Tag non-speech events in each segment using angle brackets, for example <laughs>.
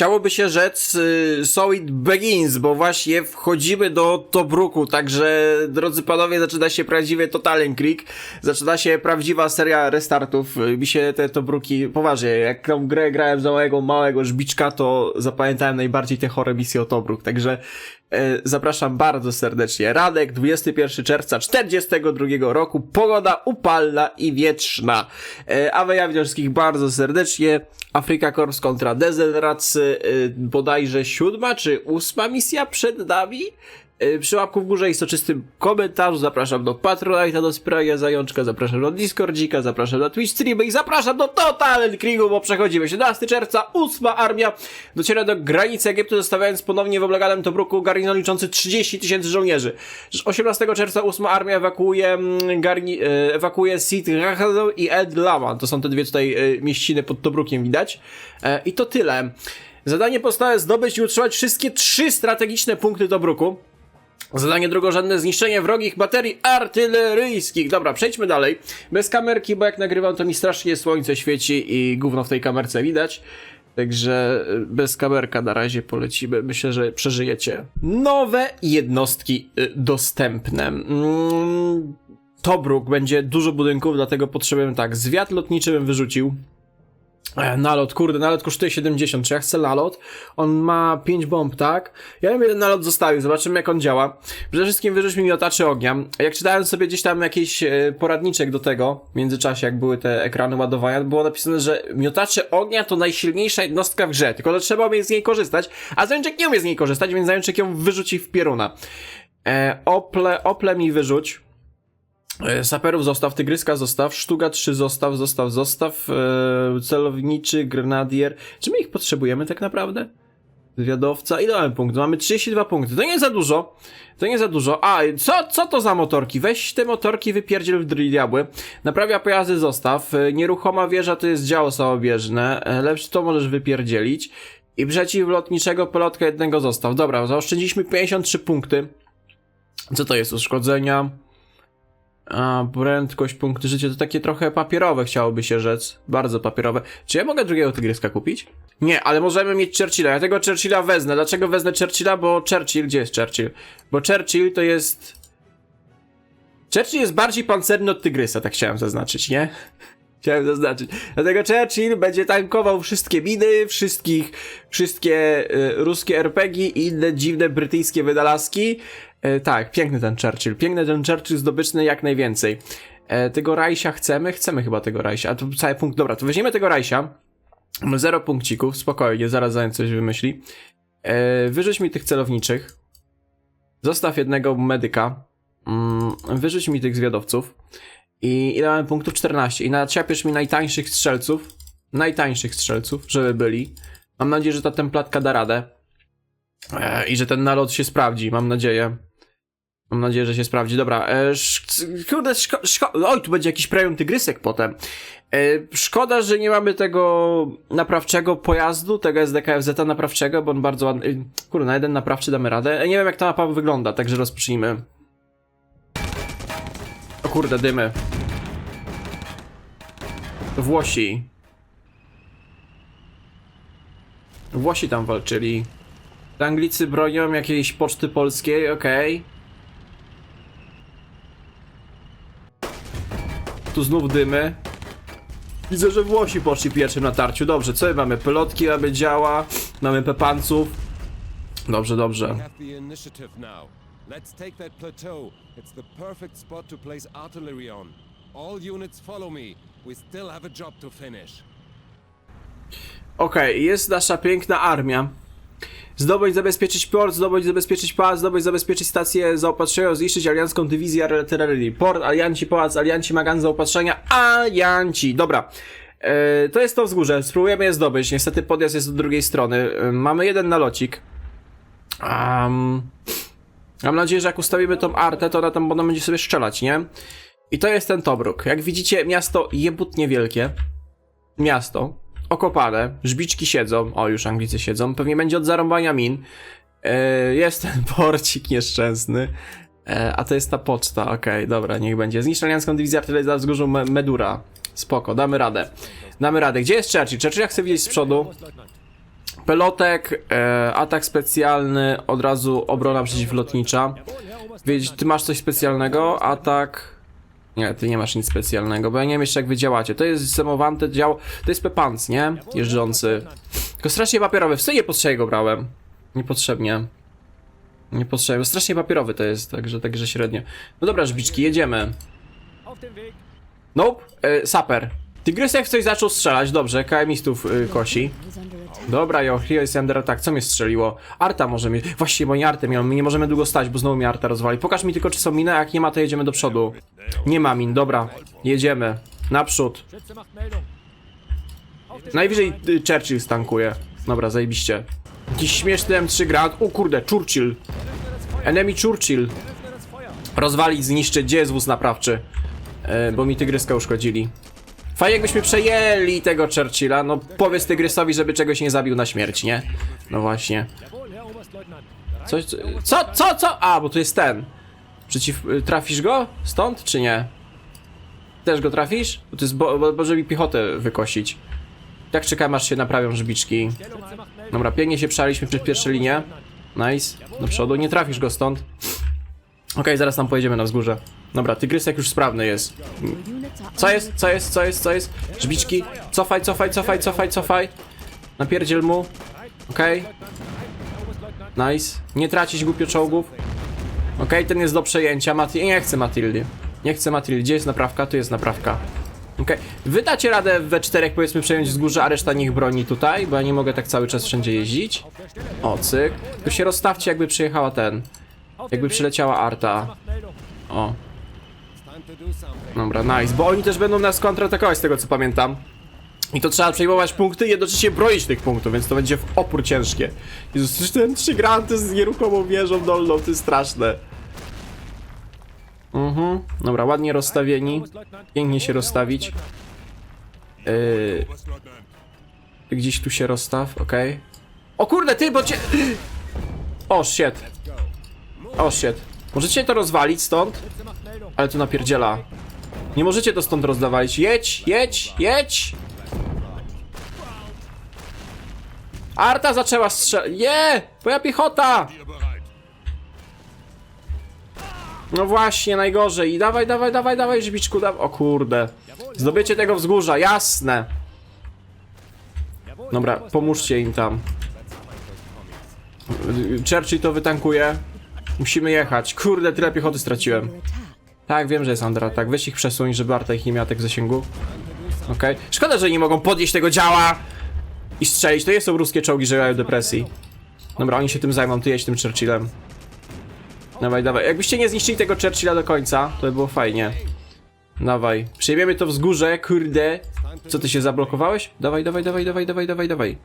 chciałoby się rzec y, So It Begins, bo właśnie wchodzimy do Tobruku, także drodzy panowie, zaczyna się prawdziwy Total Creek, zaczyna się prawdziwa seria restartów. Mi się te Tobruki, poważnie, jak tą grę grałem za małego, małego żbiczka, to zapamiętałem najbardziej te chore misje o Tobruk, także zapraszam bardzo serdecznie. Radek, 21 czerwca 42 roku, pogoda upalna i wietrzna. E, Awe Jawiorskich bardzo serdecznie. Afryka Corps kontra Dezelracy, y, bodajże siódma czy ósma misja przed nami. Y, Przy łapku w górze i soczystym komentarzu zapraszam do Patronite'a, do Spraya Zajączka, zapraszam do Discordzika, zapraszam na Twitch Streamy i zapraszam do Total Kriegu, bo przechodzimy 17 czerwca, ósma armia dociera do granicy Egiptu, zostawiając ponownie w obleganym Tobruku garnizon liczący 30 tysięcy żołnierzy. 18 czerwca ósma armia ewakuuje, mm, garni, e, ewakuuje Sid Rahadu i Ed Lama. To są te dwie tutaj e, mieściny pod Tobrukiem widać. E, I to tyle. Zadanie pozostałe zdobyć i utrzymać wszystkie trzy strategiczne punkty Tobruku. Zadanie drugorzędne zniszczenie wrogich baterii artyleryjskich. Dobra, przejdźmy dalej. Bez kamerki, bo jak nagrywam, to mi strasznie słońce świeci i gówno w tej kamerce widać. Także y, bez kamerka na razie polecimy. Myślę, że przeżyjecie. Nowe jednostki y, dostępne. Mm, Tobruk będzie dużo budynków, dlatego potrzebujemy tak. Zwiat lotniczy bym wyrzucił. E, Nalot, kurde, nalot kosztuje 70. Czy ja chcę nalot? On ma 5 bomb, tak? Ja bym jeden nalot zostawił, zobaczymy jak on działa. Przede wszystkim wyrzuć mi miotaczy ognia. Jak czytałem sobie gdzieś tam jakiś e, poradniczek do tego, w międzyczasie jak były te ekrany ładowania, było napisane, że miotacze ognia to najsilniejsza jednostka w grze, tylko że trzeba umieć z niej korzystać, a Zajączek nie umie z niej korzystać, więc Zajączek ją wyrzuci w pieruna. E, ople, ople mi wyrzuć. E, Saperów zostaw, Tygryska zostaw, Sztuga 3 zostaw, zostaw, zostaw, e, celowniczy, grenadier. Czy my ich potrzebujemy tak naprawdę? Zwiadowca, ile mamy punktów? Mamy 32 punkty, to nie za dużo, to nie za dużo. A, co, co to za motorki? Weź te motorki, wypierdziel w diabły. Naprawia pojazdy zostaw, E, nieruchoma wieża to jest działo samobieżne, lepszy to możesz wypierdzielić. I przeciwlotniczego pelotka jednego zostaw. Dobra, zaoszczędziliśmy 53 punkty. Co to jest? Uszkodzenia. A, prędkość, punkty życia to takie trochę papierowe chciałoby się rzec. Bardzo papierowe. Czy ja mogę drugiego tygryska kupić? Nie, ale możemy mieć Churchilla. Ja tego Churchilla wezmę. Dlaczego wezmę Churchilla? Bo Churchill, gdzie jest Churchill? Bo Churchill to jest... Churchill jest bardziej pancerny od tygrysa, tak chciałem zaznaczyć, nie? <laughs> Chciałem zaznaczyć. Dlatego Churchill będzie tankował wszystkie miny, wszystkich, wszystkie y, ruskie RPG i inne dziwne brytyjskie wynalazki. E, tak, piękny ten Churchill. Piękny ten Churchill zdobyczny jak najwięcej. E, tego Rajsia chcemy? Chcemy chyba tego Rajsia. A tu cały punkt. Dobra, to weźmiemy tego Rajsia. Mamy zero punkcików, spokojnie, zaraz zanim coś wymyśli. E, wyrzuć mi tych celowniczych. Zostaw jednego medyka. Mm, wyrzuć mi tych zwiadowców. I ile mamy punktów? 14. I naczepiesz mi najtańszych strzelców. Najtańszych strzelców, żeby byli. Mam nadzieję, że ta templatka da radę. E, I że ten nalot się sprawdzi, mam nadzieję. Mam nadzieję, że się sprawdzi. Dobra, e, kurde, szko- szko- oj, tu będzie jakiś premium tygrysek potem. E, szkoda, że nie mamy tego naprawczego pojazdu, tego SDKFZ naprawczego, bo on bardzo ładny. y, Kurde, na jeden naprawczy damy radę. E, Nie wiem, jak ta mapa wygląda, także rozpocznijmy. O kurde, dymy. Włosi. Włosi tam walczyli. Anglicy bronią jakiejś poczty polskiej, okej. Tu znów dymy. Widzę, że Włosi poszli pierwszym na tarciu. Dobrze, co my mamy? Pelotki mamy działa, mamy pepanców. Dobrze, dobrze. Let's take that plateau. It's the perfect spot to place artillery on. All units follow me. We still have a job to finish. Okej, jest nasza piękna armia. Zdobyć, zabezpieczyć port, zdobyć, zabezpieczyć pałac, zdobyć, zabezpieczyć stację zaopatrzenia, zniszczyć aliancką dywizję artylerii. Port, alianci, pałac, alianci, magazyn zaopatrzenia, alianci. Dobra. E, to jest to wzgórze, spróbujemy je zdobyć. Niestety podjazd jest od drugiej strony. E, mamy jeden nalocik. Um, mam nadzieję, że jak ustawimy tą artę, to ona tam ona będzie sobie strzelać, nie? I to jest ten Tobruk. Jak widzicie, miasto jebutnie wielkie. Miasto okopane, żbiczki siedzą, o już Anglicy siedzą, pewnie będzie od zarąbania min. E, jest ten <laughs> porcik nieszczęsny, e, a to jest ta poczta, okej, dobra, niech będzie. Zniszcz aliancką dywizję artylerii za wzgórzu Me Medura. Spoko, damy radę. Damy radę. Gdzie jest Churchill? Churchill ja chcę widzieć z przodu. Pelotek, e, atak specjalny, od razu obrona przeciwlotnicza. Wiedz, ty masz coś specjalnego? Atak... Nie, ty nie masz nic specjalnego, bo ja nie wiem jeszcze jak wy działacie. To jest Semowante dział... To jest Pepans, nie? Jeżdżący. Tylko strasznie papierowy. W sobie niepotrzebnie go brałem. Niepotrzebnie. Niepotrzebnie. Strasznie papierowy to jest, także, także średnio. No dobra, żbiczki, jedziemy. Nope, e, saper. Tygrysek w coś zaczął strzelać, dobrze, KMistów y, kosi. Dobra, jo, here is under attack. Co mnie strzeliło? Arta może mieć. Właściwie, bo nie Artę miał. My nie możemy długo stać, bo znowu mnie Arta rozwali. Pokaż mi tylko, czy są miny, a jak nie ma, to jedziemy do przodu. Nie ma min, dobra. Jedziemy. Naprzód. Najwyżej y, Churchill stankuje. Dobra, zajebiście. Jakiś śmieszny M3 grad. O kurde, Churchill. Enemy Churchill. Rozwalić, zniszczyć. Gdzie jest wóz naprawczy? E, bo mi tygryska uszkodzili. Fajnie jakbyśmy przejęli tego Churchilla, no powiedz tygrysowi, żeby czegoś nie zabił na śmierć, nie? No właśnie. Coś, co, co, co? A, bo tu jest ten. Przeciw, y, trafisz go stąd, czy nie? Też go trafisz? Bo to jest, bo, bo, bo żeby piechotę wykosić. Tak czekam, aż się naprawią żbiczki. Dobra, pięknie się przaliśmy przez pierwsze linie. Nice. Do przodu, nie trafisz go stąd. Okej, zaraz tam pojedziemy na wzgórze. Dobra, tygrysek już sprawny jest. Co jest? Co jest? Co jest? Co jest? Żbiczki. Cofaj, cofaj, cofaj, cofaj, cofaj. Napierdziel mu. Okej. Nice. Nie tracić głupio czołgów. Okej, ten jest do przejęcia. Mati nie chcę Matildy. Nie chcę Matildy. Gdzie jest naprawka? Tu jest naprawka. Okej. Wy dacie radę we czterech powiedzmy przejąć wzgórze, a reszta niech broni tutaj, bo ja nie mogę tak cały czas wszędzie jeździć. O, cyk. Tu się rozstawcie jakby przyjechała ten. Jakby przyleciała Arta. O, It's time to do something. Dobra, nice, bo oni też będą nas kontratakować z tego co pamiętam. I to trzeba przejmować punkty i jednocześnie broić tych punktów, więc to będzie w opór ciężkie. Jezus, <laughs> ten trzy granty z nieruchomą wieżą dolną, to jest straszne. Mhm, dobra, ładnie rozstawieni. Pięknie się rozstawić. Yy, gdzieś tu się rozstaw, okej. O kurde, ty, bo cię... <gasps> O, shit. O, shit. Możecie to rozwalić stąd? Ale tu napierdziela. Nie możecie to stąd rozdawać. Jedź, jedź, jedź! Arta zaczęła strzelać. Nie! Moja piechota! No właśnie, najgorzej. I dawaj, dawaj, dawaj, dawaj, żbiczku, dawaj. O kurde. Zdobycie tego wzgórza, jasne. Dobra, pomóżcie im tam. Churchill to wytankuje. Musimy jechać. Kurde, tyle piechoty straciłem. Tak, wiem, że jest under attack. Weź ich przesuń, żeby Arta ich nie miała tak w zasięgu. Okej. Szkoda, że nie mogą podnieść tego działa i strzelić. To nie są ruskie czołgi, że mają depresji. Dobra, oni się tym zajmą, ty jedź tym Churchillem. Dawaj, dawaj. Jakbyście nie zniszczyli tego Churchilla do końca, to by było fajnie. Dawaj. Przejmiemy to wzgórze, kurde. Co, ty się zablokowałeś? Dawaj, dawaj, dawaj, dawaj, dawaj, dawaj, dawaj.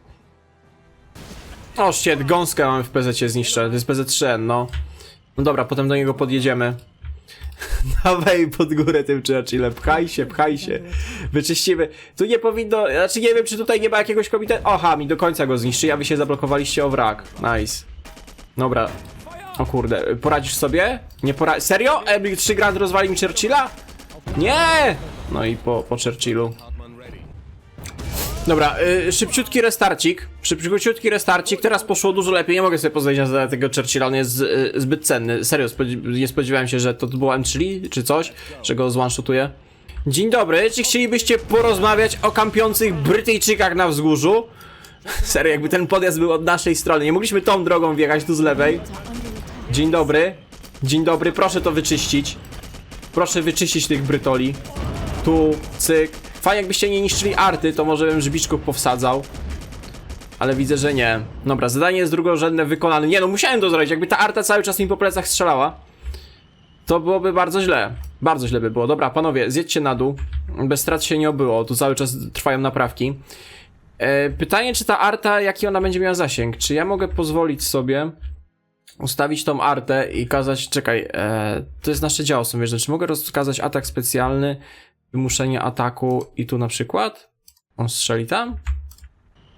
O, shit, gąskę mamy w PZ zniszczę. To jest PZ3, no. No dobra, potem do niego podjedziemy. <laughs> Dawaj pod górę tym Churchillem, pchaj się, pchaj się. Wyczyścimy. Tu nie powinno, znaczy nie wiem, czy tutaj nie ma jakiegoś komitetu. Oha, mi do końca go zniszczy, a wy się zablokowaliście o wrak. Nice. Dobra. O kurde, poradzisz sobie? Nie pora... Serio? Emil 3 Grand rozwali mi Churchilla? Nie! No i po, po Churchillu. Dobra, y, szybciutki restarcik. Szybciutki restarcik. Teraz poszło dużo lepiej. Nie mogę sobie pozwolić na tego Churchilla. On jest y, zbyt cenny. Serio, nie spodziewałem się, że to było M3 czy coś, że go zwanshotuję. Dzień dobry. Czy chcielibyście porozmawiać o kampiących Brytyjczykach na wzgórzu? <laughs> Serio, jakby ten podjazd był od naszej strony. Nie mogliśmy tą drogą wjechać tu z lewej. Dzień dobry. Dzień dobry. Proszę to wyczyścić. Proszę wyczyścić tych Brytoli. Tu, cyk. Fajnie jakbyście nie niszczyli arty, to może bym żbiczków powsadzał. Ale widzę, że nie. Dobra, zadanie jest drugorzędne wykonane. Nie no, musiałem to zrobić. Jakby ta arta cały czas mi po plecach strzelała, to byłoby bardzo źle. Bardzo źle by było. Dobra, panowie, zjedźcie na dół. Bez strat się nie obyło. Tu cały czas trwają naprawki. E, pytanie, czy ta arta, jaki ona będzie miała zasięg? Czy ja mogę pozwolić sobie ustawić tą artę i kazać, czekaj, e, to jest nasze działo sumierzne, czy mogę rozkazać atak specjalny, wymuszenie ataku i tu na przykład? On strzeli tam?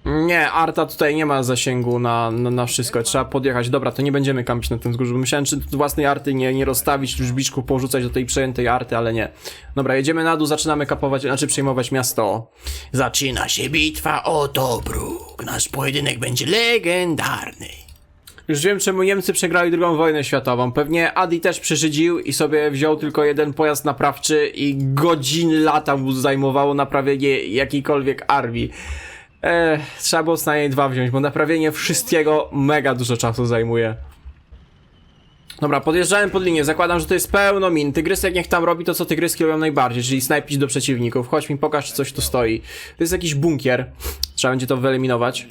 Nie, Arta tutaj nie ma zasięgu na, na, na wszystko, trzeba podjechać. Dobra, to nie będziemy kampić na tym wzgórzu. bo Myślałem, czy własnej arty nie, nie rozstawić, już biczków porzucać do tej przejętej arty, ale nie. Dobra, jedziemy na dół, zaczynamy kapować, znaczy przejmować miasto. Zaczyna się bitwa o Tobruk. Nasz pojedynek będzie legendarny. Już wiem, czemu Niemcy przegrali drugą wojnę światową. Pewnie Adi też przyszydził i sobie wziął tylko jeden pojazd naprawczy i godzin lata mu zajmowało naprawienie jakiejkolwiek armii. Eee, trzeba było najmniej dwa wziąć, bo naprawienie wszystkiego mega dużo czasu zajmuje. Dobra, podjeżdżałem pod linię, zakładam, że to jest pełno min. Tygrysek niech tam robi to, co tygryski robią najbardziej, czyli snajpić do przeciwników. Chodź mi, pokaż, czy coś tu stoi. To jest jakiś bunkier. Trzeba będzie to wyeliminować.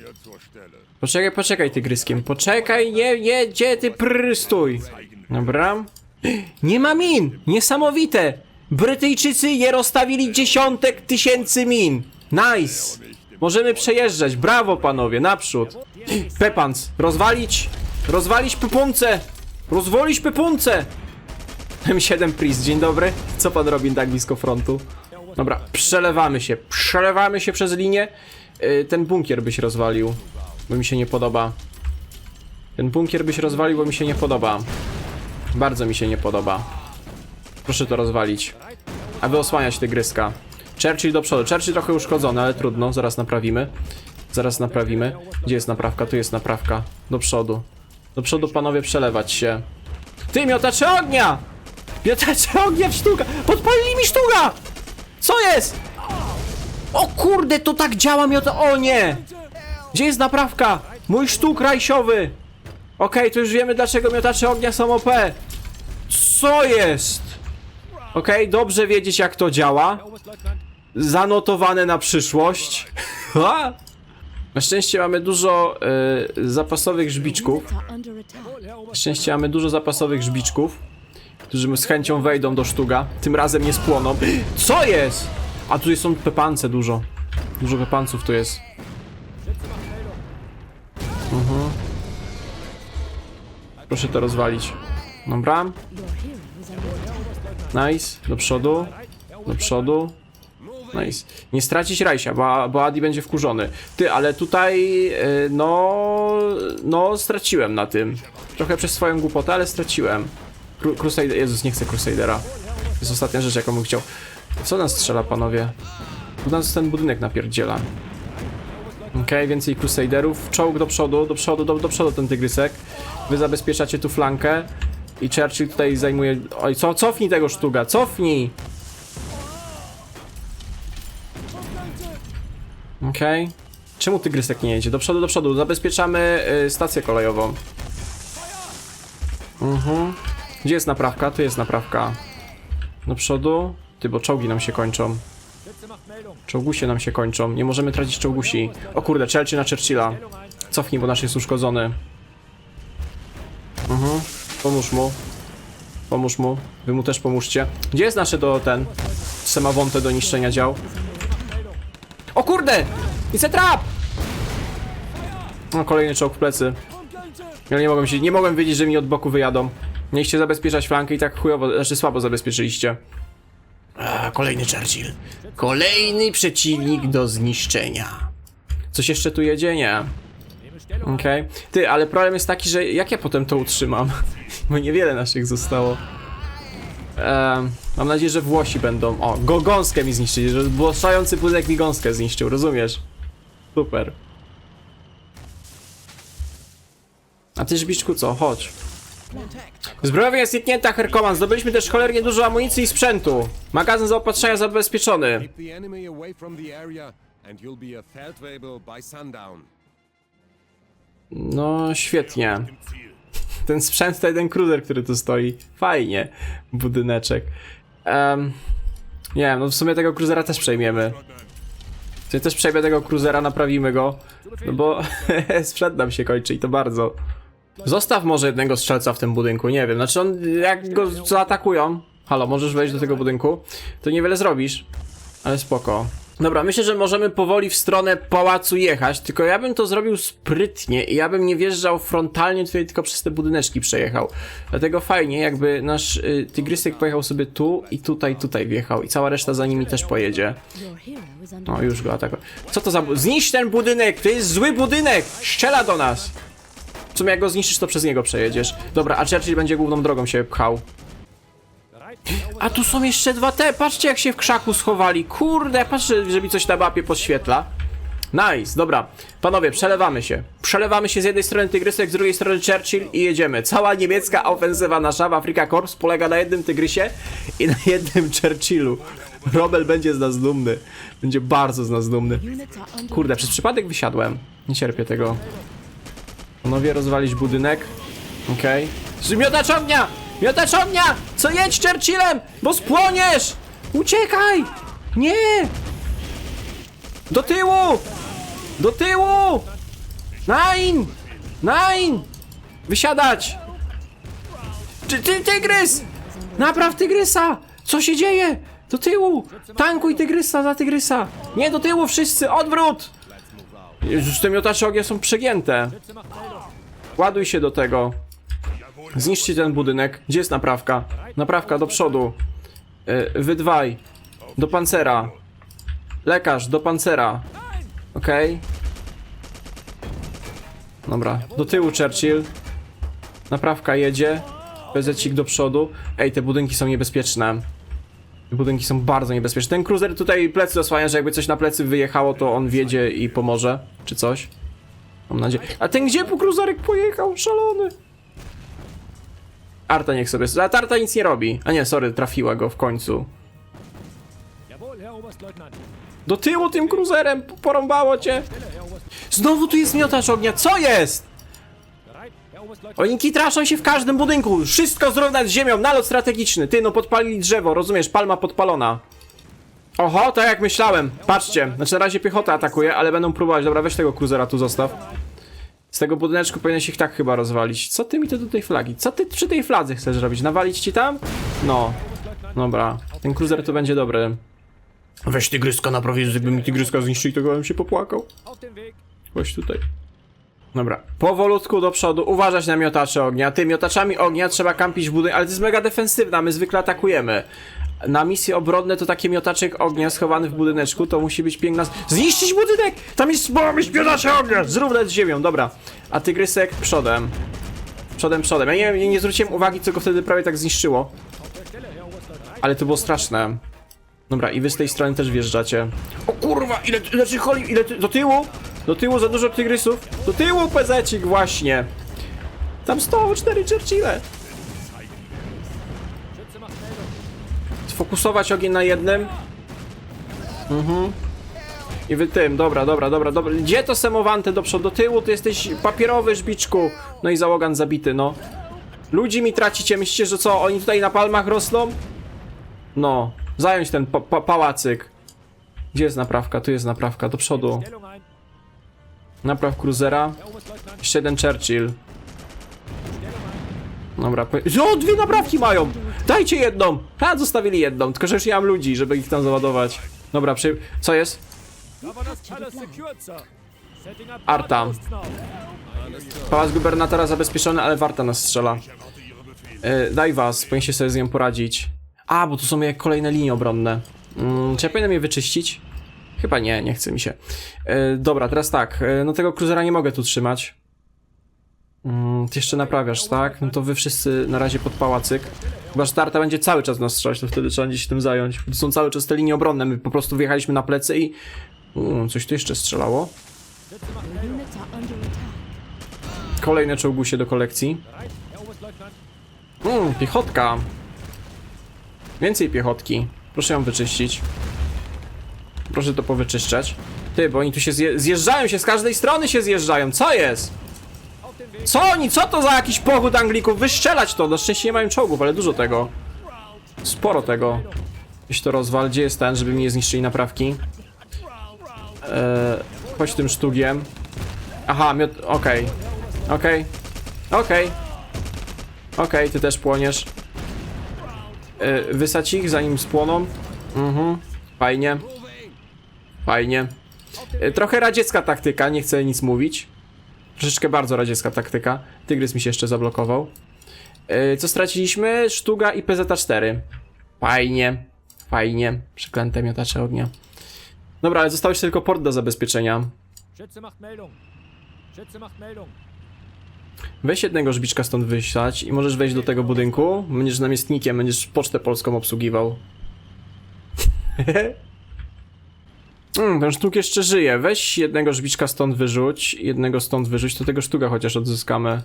Poczekaj, poczekaj tygryskiem. Poczekaj, nie, nie, gdzie ty prr, stój. Dobra. <gasps> Nie ma min! Niesamowite! Brytyjczycy nie rozstawili dziesiątek tysięcy min. Nice! Możemy przejeżdżać. Brawo, panowie, naprzód. <gasps> Pepans, rozwalić! Rozwalić pepunce! Rozwalić pepunce! <laughs> M7 Priest, dzień dobry. Co pan robi tak blisko frontu? Dobra, przelewamy się. Przelewamy się przez linię. Yy, ten bunkier byś rozwalił, bo mi się nie podoba. Ten bunkier byś rozwalił, bo mi się nie podoba. Bardzo mi się nie podoba. Proszę to rozwalić. Aby osłaniać tygryska. Churchill do przodu. Churchill trochę uszkodzony, ale trudno. Zaraz naprawimy. Zaraz naprawimy. Gdzie jest naprawka? Tu jest naprawka. Do przodu. Do przodu, panowie, przelewać się. Ty, miotacze ognia! Miotacze ognia w sztuka! Podpalili mi sztuka! Co jest? O kurde, to tak działa miota... O nie! Gdzie jest naprawka? Mój sztuk rajsiowy! Okej, to już wiemy dlaczego miotacze ognia są OP. Co jest? Okej, dobrze wiedzieć jak to działa. Zanotowane na przyszłość. <laughs> Na szczęście mamy dużo e, zapasowych żbiczków. Na szczęście mamy dużo zapasowych żbiczków, którzy z chęcią wejdą do sztuga. Tym razem nie spłoną. <gasps> Co jest? A tu są pepance dużo. Dużo pepanców tu jest. Mhm. Proszę to rozwalić. Dobra. Nice. Do przodu. Do przodu. Nice. Nie stracić Rajsia, bo, bo Adi będzie wkurzony. Ty, ale tutaj, y, no, no, straciłem na tym. Trochę przez swoją głupotę, ale straciłem. Cru Crusader, Jezus, nie chcę Crusadera. Jest ostatnia rzecz, jaką bym chciał. Co nas strzela, panowie? Tu nas ten budynek napierdziela. Okej, więcej Crusaderów. Czołg do przodu, do przodu, do, do przodu ten tygrysek. Wy zabezpieczacie tu flankę. I Churchill tutaj zajmuje... Oj, co? Cofnij tego sztuga, cofnij! Okej. Czemu tygrysek nie jedzie? Do przodu, do przodu. Zabezpieczamy y, stację kolejową. Mhm. Gdzie jest naprawka? Tu jest naprawka. Do przodu. Ty, bo czołgi nam się kończą. Czołgusie nam się kończą. Nie możemy tracić czołgusi. O kurde, Churchill na Churchilla. Cofnij, bo nasz jest uszkodzony. Mhm. Pomóż mu. Pomóż mu. Wy mu też pomóżcie. Gdzie jest nasze do ten... Semawonte do niszczenia dział? O kurde! It's a trap! No, kolejny czołg w plecy. Ja nie mogłem się, nie mogłem wiedzieć, że mi od boku wyjadą. Mieliście zabezpieczać flankę i tak chujowo, znaczy słabo zabezpieczyliście. A, kolejny Churchill. Kolejny przeciwnik do zniszczenia. Coś jeszcze tu jedzie? Nie. Okej. Ty, ale problem jest taki, że jak ja potem to utrzymam? <laughs> Bo niewiele naszych zostało. Em, mam nadzieję, że Włosi będą. O, go, gąskę mi zniszczyli, że błaszczający budynek mi gąskę zniszczył, rozumiesz? Super. A ty żbiczku co? Chodź. Zbrojowie jest zniknięta, Herkoman. Zdobyliśmy też cholernie dużo amunicji i sprzętu. Magazyn zaopatrzenia zabezpieczony. No, świetnie. Ten sprzęt to jeden cruiser, który tu stoi. Fajnie. Budyneczek. Em, nie wiem, no w sumie tego cruisera też przejmiemy. Ja też przejmę tego cruisera, naprawimy go. No bo <laughs> sprzęt nam się kończy i to bardzo. Zostaw może jednego strzelca w tym budynku, nie wiem. Znaczy on, jak go zaatakują... Halo, możesz wejść do tego budynku? To niewiele zrobisz. Ale spoko. Dobra, myślę, że możemy powoli w stronę pałacu jechać, tylko ja bym to zrobił sprytnie i ja bym nie wjeżdżał frontalnie tutaj, tylko przez te budyneczki przejechał. Dlatego fajnie, jakby nasz y, tygrysek pojechał sobie tu i tutaj, tutaj wjechał i cała reszta za nimi też pojedzie. Your hero is under O, już go atakuje. Co to za... Zniszcz ten budynek! To jest zły budynek! Strzela do nas! W sumie jak go zniszczysz, to przez niego przejedziesz. Dobra, a Churchill będzie główną drogą się pchał. A tu są jeszcze dwa te, patrzcie jak się w krzaku schowali. Kurde, patrzcie, żeby coś na mapie podświetla. Nice, dobra. Panowie, przelewamy się. Przelewamy się z jednej strony Tygrysek, z drugiej strony Churchill i jedziemy. Cała niemiecka ofensywa nasza w Afrika Corps polega na jednym Tygrysie i na jednym Churchillu. Robel będzie z nas dumny. Będzie bardzo z nas dumny. Kurde, przez przypadek wysiadłem. Nie cierpię tego. Panowie, rozwalić budynek. Okej. Okay. Miotacz ognia! Miotacz ognia! Co jedź Churchillem! Bo spłoniesz! Uciekaj! Nie! Do tyłu! Do tyłu! Nine! Nine! Wysiadać! Ty, ty, tygrys! Napraw tygrysa! Co się dzieje? Do tyłu! Tankuj tygrysa za tygrysa! Nie, do tyłu wszyscy! Odwrót! Jezus, te miotacze ognia są przegięte. Ładuj się do tego. Zniszczcie ten budynek. Gdzie jest naprawka? Naprawka do przodu. Yy, wydwaj. Do pancera. Lekarz, do pancera. Okej. Dobra, do tyłu Churchill. Naprawka jedzie. Bezecik do przodu. Ej, te budynki są niebezpieczne. Te budynki są bardzo niebezpieczne. Ten cruiser tutaj plecy zasłania, że jakby coś na plecy wyjechało, to on wiedzie i pomoże. Czy coś. Mam nadzieję. A ten gdzie po cruiserek pojechał? Szalony. Arta niech sobie... A Tarta nic nie robi. A nie, sorry, trafiła go w końcu. Do tyłu tym cruiserem, p- porąbało cię. Znowu tu jest miotacz ognia, co jest? Oni kitraszą się w każdym budynku. Wszystko zrównać z ziemią, nalot strategiczny. Ty, no podpalili drzewo, rozumiesz, palma podpalona. Oho, tak jak myślałem. Patrzcie, znaczy na razie piechota atakuje, ale będą próbować. Dobra, weź tego cruisera tu zostaw. Z tego budyneczku powinieneś ich tak chyba rozwalić. Co ty mi to do tej flagi? Co ty przy tej fladze chcesz robić? Nawalić ci tam? No. Dobra, ten cruiser tu będzie dobry. Weź tygryska na prawie, jakby mi tygryska zniszczyli, to bym się popłakał. Chodź tutaj. Dobra, powolutku do przodu, uważać na miotacze ognia. Ty, miotaczami ognia trzeba kampić w budynku, ale to jest mega defensywna, my zwykle atakujemy. Na misje obronne to takie miotaczek ognia schowany w budyneczku, to musi być piękna... Zniszczyć budynek! Tam jest, być miotacze ognia! Zrównać z ziemią, dobra. A tygrysek przodem. Przodem, przodem. Ja nie, nie zwróciłem uwagi, co go wtedy prawie tak zniszczyło. Ale to było straszne. Dobra, i wy z tej strony też wjeżdżacie. O kurwa, ile, ile tych choli, ile ty, do tyłu? Do tyłu za dużo tygrysów. Do tyłu pezecik, właśnie. Tam stoją cztery Churchille. Sfokusować ogień na jednym. Mhm. I wy tym, dobra, dobra, dobra, dobra. Gdzie to semowante do przodu? Do tyłu, ty jesteś papierowy żbiczku. No i załogan zabity, no. Ludzi mi tracicie, myślicie, że co, oni tutaj na palmach rosną? No, zająć ten pa pa pałacyk. Gdzie jest naprawka? Tu jest naprawka, do przodu. Napraw Oberstleutnant. Jeszcze jeden Churchill. O, dwie naprawki mają! Dajcie jedną! A, zostawili jedną, tylko że już nie mam ludzi, żeby ich tam załadować. Dobra, przy... Co jest? Arta. Pałac gubernatora zabezpieczony, ale warta nas strzela. E, daj was, powinniście sobie z nią poradzić. A, bo tu są jak kolejne linie obronne. Mm, czy ja powinienem je wyczyścić? Chyba nie, nie chce mi się. E, dobra, teraz tak, e, no tego cruisera nie mogę tu trzymać. Mm, ty jeszcze naprawiasz, tak? No to wy wszyscy na razie pod pałacyk. Chyba, że Tarta będzie cały czas nas strzelać, to wtedy trzeba będzie się tym zająć. To są cały czas te linie obronne, my po prostu wjechaliśmy na plecy i... Mm, coś tu jeszcze strzelało. Kolejne czołgusie do kolekcji. Mmm, piechotka. Więcej piechotki. Proszę ją wyczyścić. Proszę to powyczyszczać. Ty, bo oni tu się zje zjeżdżają się, z każdej strony się zjeżdżają. Co jest? Co oni? Co to za jakiś pochód Anglików? Wystrzelać to! Na szczęście nie mają czołgów, ale dużo tego. Sporo tego. Jeśli to rozwal, gdzie jest ten, żeby mi nie zniszczyli naprawki? Eee, chodź tym sztugiem. Aha, miot... Okej. Okej. Okej. Okej, ty też płoniesz. Eee, wysać ich, zanim spłoną. Mhm. Fajnie. Fajnie. E, Trochę radziecka taktyka, nie chcę nic mówić. Troszeczkę bardzo radziecka taktyka. Tygrys mi się jeszcze zablokował. E, Co straciliśmy? Sztuga i PZ-4. Fajnie. Fajnie. Przeklęte miotacze ognia. Dobra, ale został tylko port do zabezpieczenia. Weź jednego żbiczka stąd wysiać i możesz wejść do tego budynku. Będziesz namiestnikiem, będziesz pocztę polską obsługiwał. <laughs> mm, ten sztuk jeszcze żyje. Weź jednego żbiczka stąd wyrzuć, jednego stąd wyrzuć, to tego sztuka chociaż odzyskamy.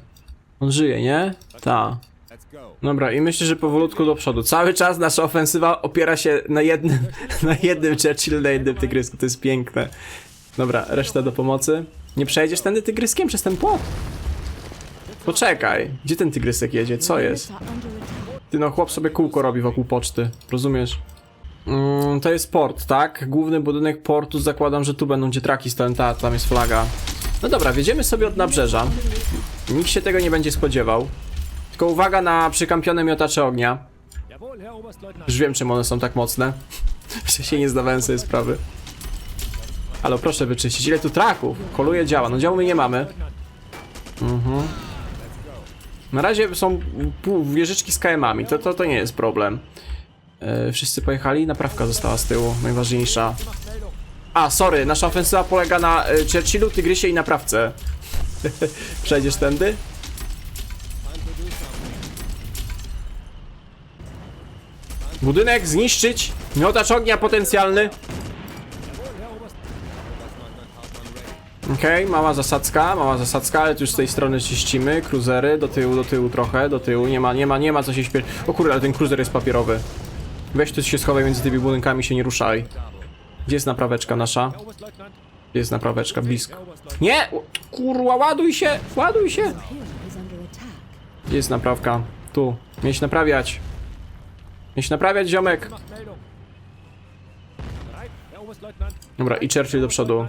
On żyje, nie? Ta. Dobra, i myślę, że powolutku do przodu. Cały czas nasza ofensywa opiera się na jednym, <laughs> na jednym Churchill, na jednym tygrysku. To jest piękne. Dobra, reszta do pomocy. Nie przejdziesz tędy tygryskiem przez ten płot? Poczekaj, gdzie ten tygrysek jedzie? Co jest? Ty no, chłop sobie kółko robi wokół poczty, rozumiesz? Mm, to jest port, tak? Główny budynek portu, zakładam, że tu będą gdzie traki stoją, ta, tam jest flaga. No dobra, wjedziemy sobie od nabrzeża. Nikt się tego nie będzie spodziewał. Tylko uwaga na przykampione miotacze ognia. Już wiem, czym one są tak mocne. <laughs> Wcześniej nie zdawałem sobie sprawy. Ale proszę wyczyścić. Ile tu traków? Koluje działa. No działu my nie mamy. Mhm. Na razie są wieżyczki z KM-ami. To, to, to nie jest problem. E, wszyscy pojechali? Naprawka została z tyłu. Najważniejsza. A, sorry. Nasza ofensywa polega na e, Churchillu, Tygrysie i naprawce. <laughs> Przejdziesz tędy? Budynek zniszczyć. Miotacz ognia potencjalny. Okej, mała zasadzka, mała zasadzka, ale tu już z tej strony czyścimy. Cruzery, do tyłu, do tyłu trochę, do tyłu. Nie ma, nie ma, nie ma co się śpieszyć. O kurde, ale ten cruiser jest papierowy. Weź tu się schowaj między tymi budynkami, się nie ruszaj. Gdzie jest napraweczka nasza? Gdzie jest napraweczka? Blisko. Nie! Kurwa, ładuj się! Ładuj się! Gdzie jest naprawka? Tu. Mieć naprawiać. Mieć naprawiać, ziomek. Dobra, i Churchill do przodu.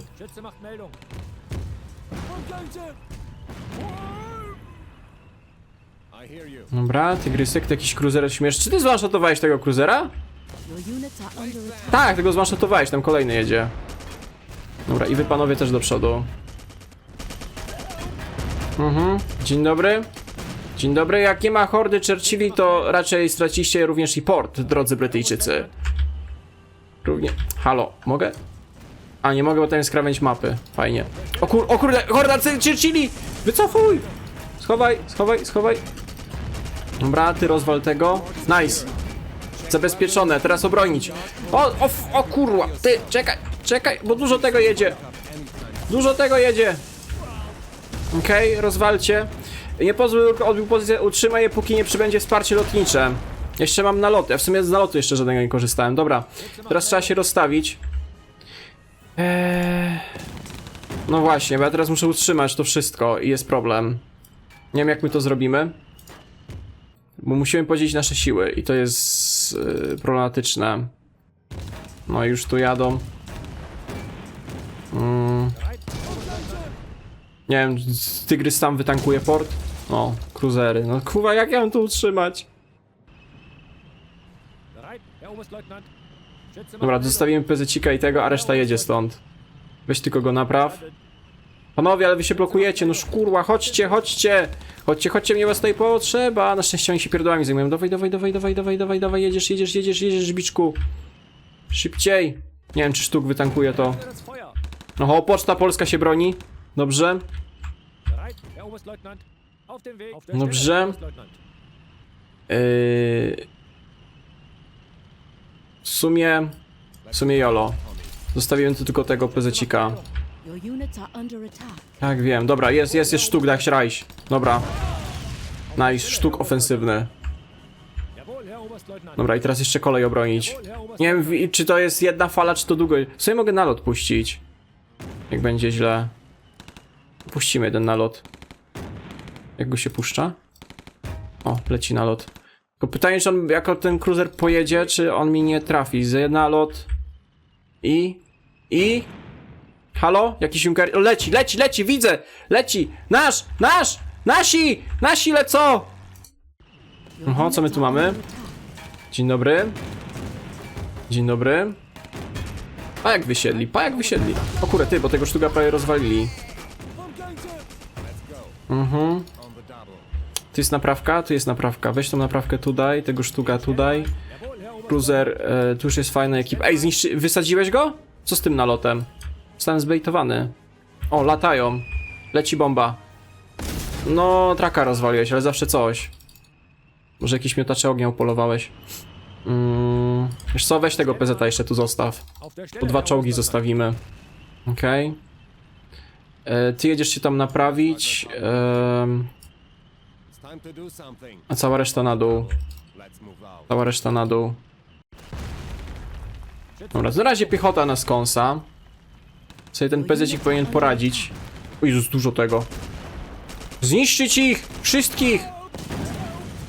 Dobra, tygrysek, to jakiś cruiser śmiesz. Czy ty zwanshotowałeś tego cruisera? Tak, tego zwanshotowałeś, tam kolejny jedzie. Dobra, i wy panowie też do przodu. Mhm, dzień dobry. Dzień dobry, jak nie ma hordy Churchilli, to raczej straciście również i port, drodzy Brytyjczycy. Równie... Halo, mogę? A, nie mogę, bo tam jest krawędź mapy. Fajnie. O kur... O kurde, horda Churchilli! Wycofuj! Schowaj, schowaj, schowaj. Dobra, ty rozwal tego. Nice. Zabezpieczone, teraz obronić. O, o, o kurwa, ty, czekaj, czekaj, bo dużo tego jedzie. Dużo tego jedzie. Okej, rozwalcie. Nie pozwól, odbił pozycję, utrzymaj je, póki nie przybędzie wsparcie lotnicze. Jeszcze mam naloty, ja w sumie z nalotu jeszcze żadnego nie korzystałem. Dobra, teraz trzeba się rozstawić. Eee... No właśnie, bo ja teraz muszę utrzymać to wszystko i jest problem. Nie wiem jak my to zrobimy. Bo musimy podzielić nasze siły i to jest yy, problematyczne. No już tu jadą. Mm. Nie wiem, Tygrys tam wytankuje port. O, cruisery. No kurwa, jak ja mam to utrzymać? Dobra, zostawimy PZ i tego, a reszta jedzie stąd. Weź tylko go napraw. Panowie, ale wy się blokujecie, no szkurła, chodźcie, chodźcie! Chodźcie, chodźcie, mnie was tutaj potrzeba! Na szczęście oni się pierdołami zajmują. Dawaj, dawaj, dawaj, dawaj, dawaj, dawaj, dawaj, jedziesz, jedziesz, jedziesz, jedziesz, żbiczku. Szybciej! Nie wiem, czy sztuk wytankuje to. Oho, poczta polska się broni. Dobrze. Dobrze. Yy... W sumie... W sumie jolo. Zostawiłem tu tylko tego pezecika. Tak, wiem. Dobra, jest, jest, jest sztuk, dach Reich. Dobra. Nice, sztuk ofensywny. Dobra, i teraz jeszcze kolej obronić. Nie wiem, czy to jest jedna fala, czy to długo. Sobie mogę nalot puścić. Jak będzie źle. Puścimy jeden nalot. Jak go się puszcza? O, leci nalot. Tylko pytanie, czy on jako ten cruiser pojedzie, czy on mi nie trafi. Z nalot. I. I. Halo? Jakiś Junker. Leci, leci, leci, widzę! Leci! Nasz! Nasz! Nasi! Nasi lecą! Oho, co my tu mamy? Dzień dobry. Dzień dobry. A jak wysiedli, pa jak wysiedli. O kurde, ty, bo tego sztuka prawie rozwalili. Mhm. Tu jest naprawka, tu jest naprawka. Weź tą naprawkę tutaj, tego sztuka tutaj. Cruiser, e, tu już jest fajna ekipa. Ej, zniszczy... wysadziłeś go? Co z tym nalotem? Zostałem zbejtowany. O, latają. Leci bomba. No, traka rozwaliłeś, ale zawsze coś. Może jakiś miotacze ognia upolowałeś. Mm, wiesz co, weź tego PZ jeszcze tu zostaw. Po dwa czołgi zostawimy. Okej. E, Ty jedziesz się tam naprawić. something. a cała reszta na dół. Cała reszta na dół. Dobra, na razie piechota na skonsa. Sobie ten PZ powinien poradzić. O Jezus, dużo tego. Zniszczyć ich! Wszystkich!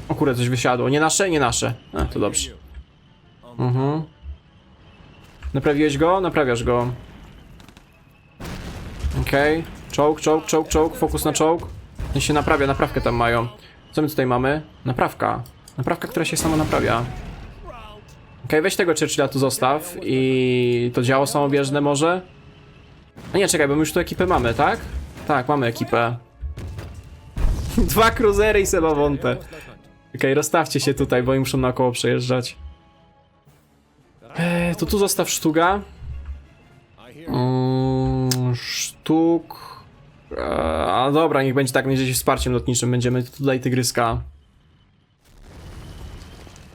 O kurde, coś wysiadło. Nie nasze? Nie nasze. A, to dobrze. Mhm. Naprawiłeś go? Naprawiasz go. Okej. Czołg, czołg, czołg, czołg. Fokus na czołg. Ten się naprawia, naprawkę tam mają. Co my tutaj mamy? Naprawka. Naprawka, która się sama naprawia. Okej, weź tego Churchilla tu zostaw i to działo samobieżne może? A nie, czekaj, bo my już tu ekipę mamy, tak? Tak, mamy ekipę. <laughs> Dwa cruisery i Sebawonte. Okej, rozstawcie się tutaj, bo im muszą naokoło przejeżdżać. Eee, to tu zostaw sztuga. Mm, sztuk. Eee, a dobra, niech będzie tak, będzie wsparciem lotniczym. Będziemy tutaj tygryska.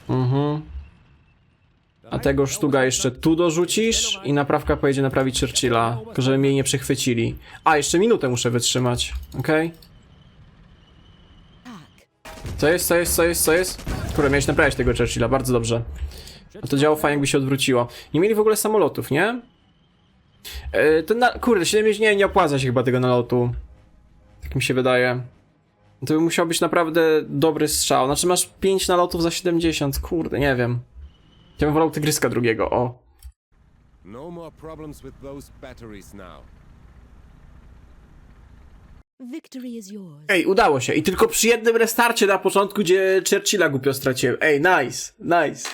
Mhm. A tego sztuga jeszcze tu dorzucisz i naprawka pojedzie naprawić Churchilla, tylko żeby mnie jej nie przechwycili. A, jeszcze minutę muszę wytrzymać, okej? Co jest, co jest, co jest, co jest? Kurde, miałeś naprawiać tego Churchilla, bardzo dobrze. A to działo fajnie, jakby się odwróciło. Nie mieli w ogóle samolotów, nie? E, to na... Kurde, 70 nie, nie opłaca się chyba tego nalotu. Tak mi się wydaje. To by musiał być naprawdę dobry strzał. Znaczy masz 5 nalotów za 70, kurde, nie wiem. Ja bym wolał tygryska drugiego, o. no more problems with those batteries now. Victory is yours. Ej, udało się. I tylko przy jednym restarcie na początku, gdzie Churchilla głupio straciłem. Ej, nice, nice.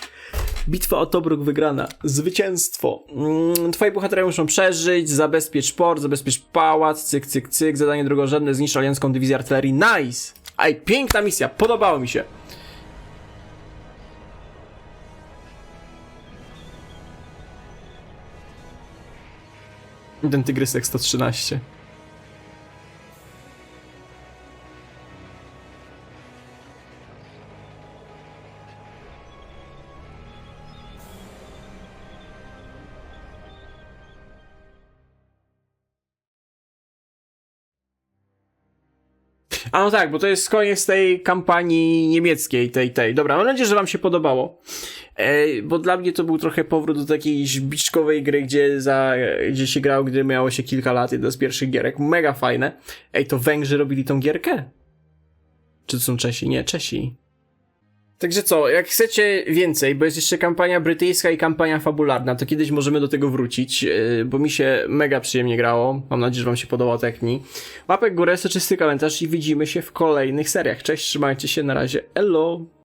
Bitwa o Tobruk wygrana. Zwycięstwo. Mm, twoi bohaterowie muszą przeżyć, zabezpiecz port, zabezpiecz pałac, cyk, cyk, cyk, zadanie drugorzędne, zniszcz aliancką dywizję artylerii. Nice! Ej, piękna misja, podobało mi się. Ten tygrysek 113. A no tak, bo to jest koniec tej kampanii niemieckiej, tej, tej. Dobra, mam nadzieję, że wam się podobało. E, bo dla mnie to był trochę powrót do takiej żbiczkowej gry, gdzie, za, gdzie się grało, gdy miało się kilka lat, jedna z pierwszych gierek. Mega fajne. Ej, to Węgrzy robili tą gierkę? Czy to są Czesi? Nie, Czesi. Także co, jak chcecie więcej, bo jest jeszcze kampania brytyjska i kampania fabularna, to kiedyś możemy do tego wrócić, yy, bo mi się mega przyjemnie grało. Mam nadzieję, że wam się podobało tak mi. Łapek górę, soczysty komentarz i widzimy się w kolejnych seriach. Cześć, trzymajcie się, na razie, elo!